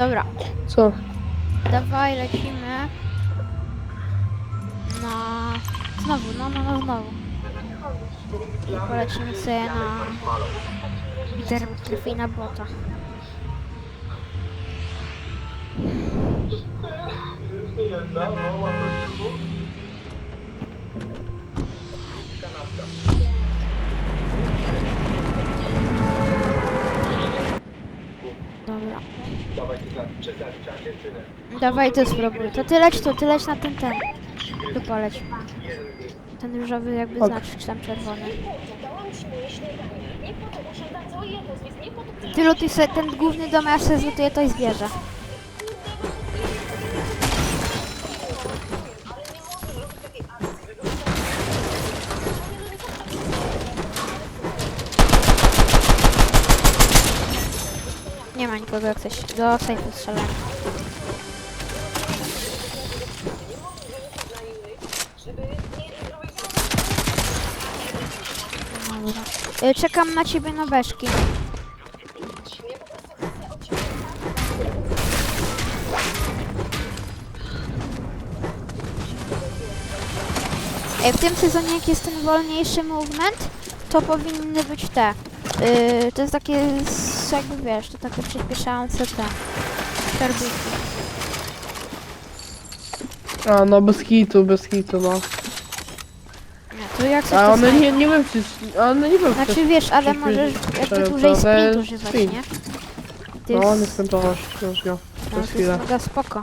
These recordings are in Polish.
Dobra, Co? dawaj lecimy na... Znowu, no, no, no, znowu. I polecimy sobie na... Interfejna bota. Dawaj to spróbuj. To ty leć tu, ty leć na ten ten. Tu poleć. Ten różowy jakby Ok. znaczek, czy tam czerwony. Ty lutuj sobie ten główny dom, a ja sobie zlutuję to i zwierzę. Nie ma nikogo jak coś. Do sejfu strzelałem. Dobra. Y, Czekam na ciebie na W tym sezonie jak jest ten wolniejszy movement, to powinny być te. Yy, to jest takie, jakby wiesz, to takie przyspieszające te. A, no bez kitu, bez kitu, no. Nie, to jak coś A to one nie, nie wiem, czy... One nie wiem, Znaczy wiesz, ale możesz jakby to- dłużej to sprint używać, sprint. nie? To No, jest, nieskończoność, już go. no, Przez to chwilę. jest mega spoko.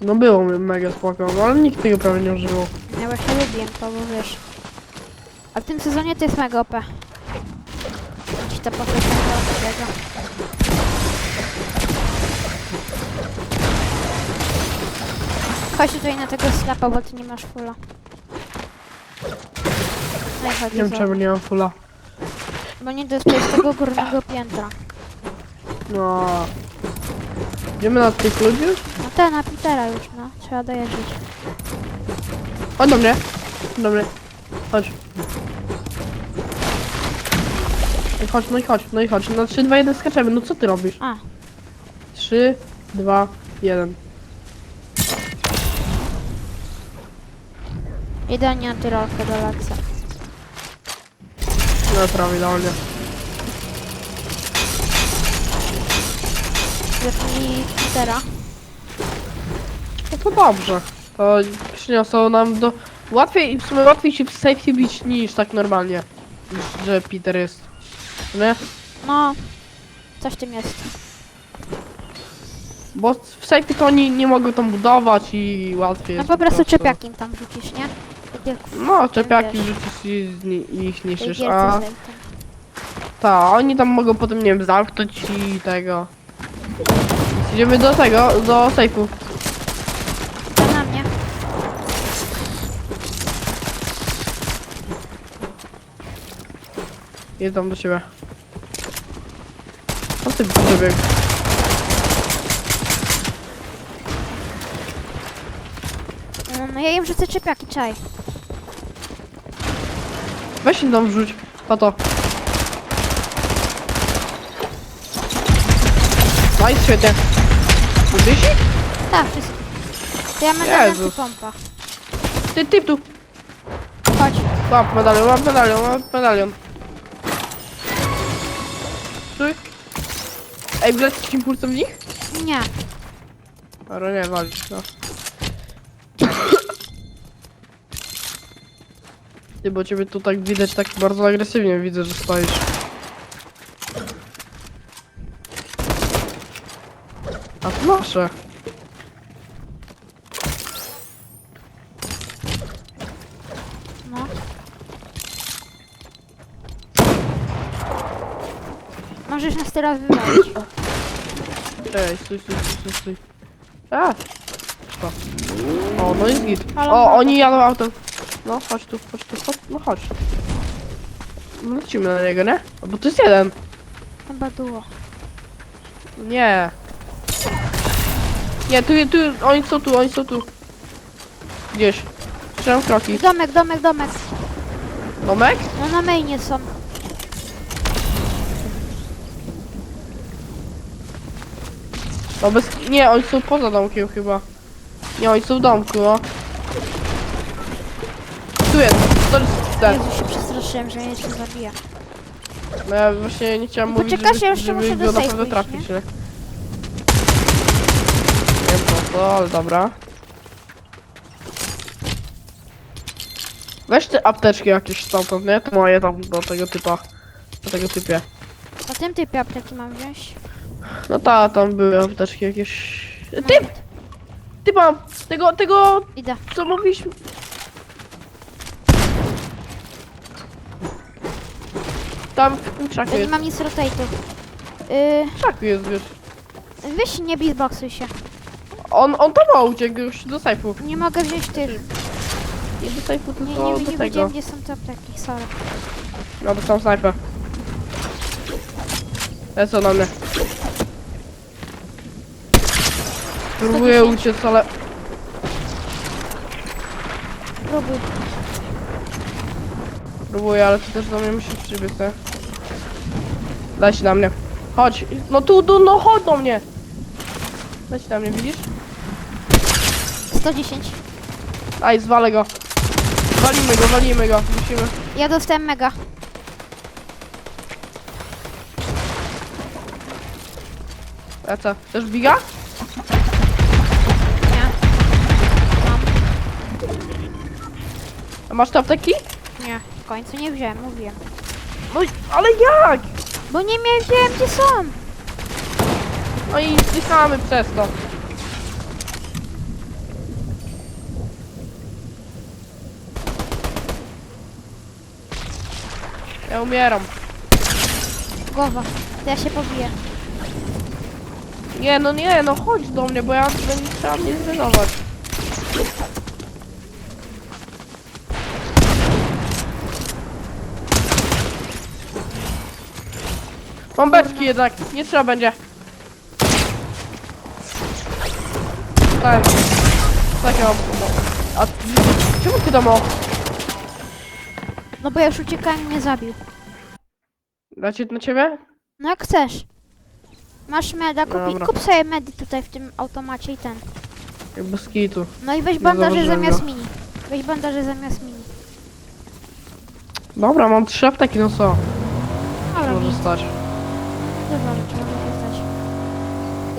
No było mega spoko, no, ale nikt tego prawie nie używał. Ja właśnie lubię to, bo wiesz. A w tym sezonie to jest mega OP. Ci mega tego. Chodź tutaj na tego slapa, bo ty nie masz fulla. No i chodź, Nie wiem czemu nie mam fulla. bo nie dostajesz tego górnego piętra. No. Idziemy na tych ludzi? No ten, na Petera już, no. Trzeba dojeżdżać. Chodź do mnie. Do mnie. Chodź. No i chodź, no i chodź, no i chodź. Na 3, 2, 1 skaczemy. No co ty robisz? A, 3, 2, 1. idealnie antyrolkę do Lexa. No prawie idealnie. Zacznij Petera. No to dobrze. To przyniosło nam do... Łatwiej, w sumie łatwiej się w safety bić niż tak normalnie. Niż, że Peter jest. Nie? No, coś w tym jest. Bo w safety to oni nie mogą tam budować i łatwiej No jest. po prostu czepiaki im tam rzucisz, nie? Jak No, czepiaki wiesz, rzucisz i z ni- ich gierce a ta, oni tam mogą potem, nie wiem, zamknąć i tego. Idziemy do tego, do sejfu. To na mnie. Tam do siebie. Co ty przebieg? No ja im rzucę czepiaki, czaj. Weź im tam wrzuć. Po to. No i świetnie. Budyś? Tak, wszystko. To ja medalion Jezus. tu pompa. Ty, ty tu. Chodź. Łap medalion, łap medalion, łap medalion. Stój. Ej, wlecisz impulsem w nich? Nie. Ale nie, walić, no. Ty, bo ciebie tu tak widać, tak bardzo agresywnie widzę, że stoisz. A nasze. No. Możesz nas teraz wywalić. Ej, stój, stój, stój, stój. A! Co? O, no jest git. Ale O, oni jadą autem. No, chodź tu, chodź tu, chodź, no chodź. No, Lecimy na niego, nie? O, Bo to jest jeden. Chyba było. Nie. Nie, tu, tu, oni są tu, oni są tu. Gdzieś. Strzelam kroki. Domek, domek, domek. Tomek? No na mainie są. No bez... Nie, oni są poza domkiem chyba. Nie, oni są w domku, no. To jest ten. Jezu, się przestraszyłem, że mnie jeszcze zabija. No ja właśnie nie chciałam No mówić, żeby, ja jeszcze żeby muszę go do na pewno trafić, nie? Nie wiem po co, ale dobra. Weź te apteczki jakieś stamtąd, nie? To moje tam do tego typa. Do tego typie. Na tym typie apteki mam wziąć. No ta, tam były apteczki jakieś. Typ! Ty mam! Tego, tego, Idę. co mówiliśmy. Tam w krzaku Ja nie jest. mam nic rotate'u. Yy, W krzaku jest, wiesz. weź nie beatboxuj się. On, on tam ma uciekł już do sejfu. Nie mogę wziąć tych. Nie do sejfu, Nie, tylko nie, do nie tego. gdzie są te apteki, sorry. No to są snajpę. Lecą na mnie. Próbuję 110. uciec, ale... Próbuj. Próbuję, ale ty też do mnie musisz przybyć, nie? Daj się na mnie. Chodź. No tu, tu, no chodź do mnie. Daj się na mnie, widzisz? 110. Aj, zwalę go. Walimy go, walimy go. Musimy. Ja dostałem mega. Lecę. Chcesz biga? Nie. A masz te apteki? Nie. W końcu nie wziąłem, mówiłem. No ale jak? Bo nie wiedziałem gdzie są. No i zdychamy przez to. Ja umieram. Głowa. To ja się pobiję. Nie, no nie, no chodź do mnie, bo ja będę trzeba mnie zrenować. Mam beczki jednak, nie trzeba będzie. Tak. Tak ja mam. A ty- czemu ty tam o? No bo ja już uciekałem i mnie zabił. Dacie na ciebie? No jak chcesz. Masz meda, kupi, Dobra. kup sobie medy tutaj w tym automacie i ten. Bez kitu. No i weź bandaże zamiast mini. Weź bandaże zamiast mini. Dobra, mam trzy apteki, no co? Ale Może nic. Stać. Dobra, że trzeba wykorzystać.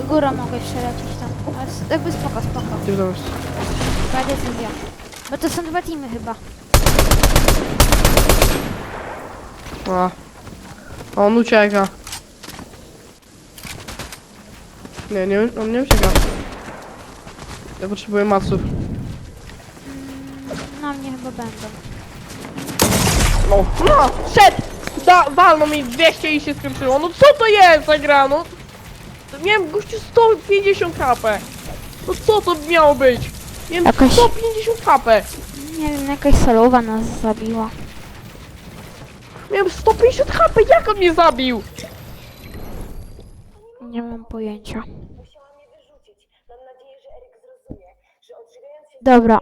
Górą mogę jeszcze lecieć tam. Ale s- jakby spoko, spoko. Ty jest. Twoja decyzja. Bo to są dwa teamy chyba. A. On ucieka. Nie, nie, on nie ucieka. Ja potrzebuję maców. Mm, na mnie chyba będą. No, no, szedł! Da, walno mi 200 i się skończyło. No co to jest za gra, no? Miałem gościu 150 HP. No co to miało być? Miałem Jakaś- 150 HP. Nie wiem, jakaś solowa nas zabiła. Miałem 150 HP, jak on mnie zabił? Nie mam pojęcia. Musiała mnie wyrzucić. Mam nadzieję, że Eryk zrozumie, że odżywiając się Dobra,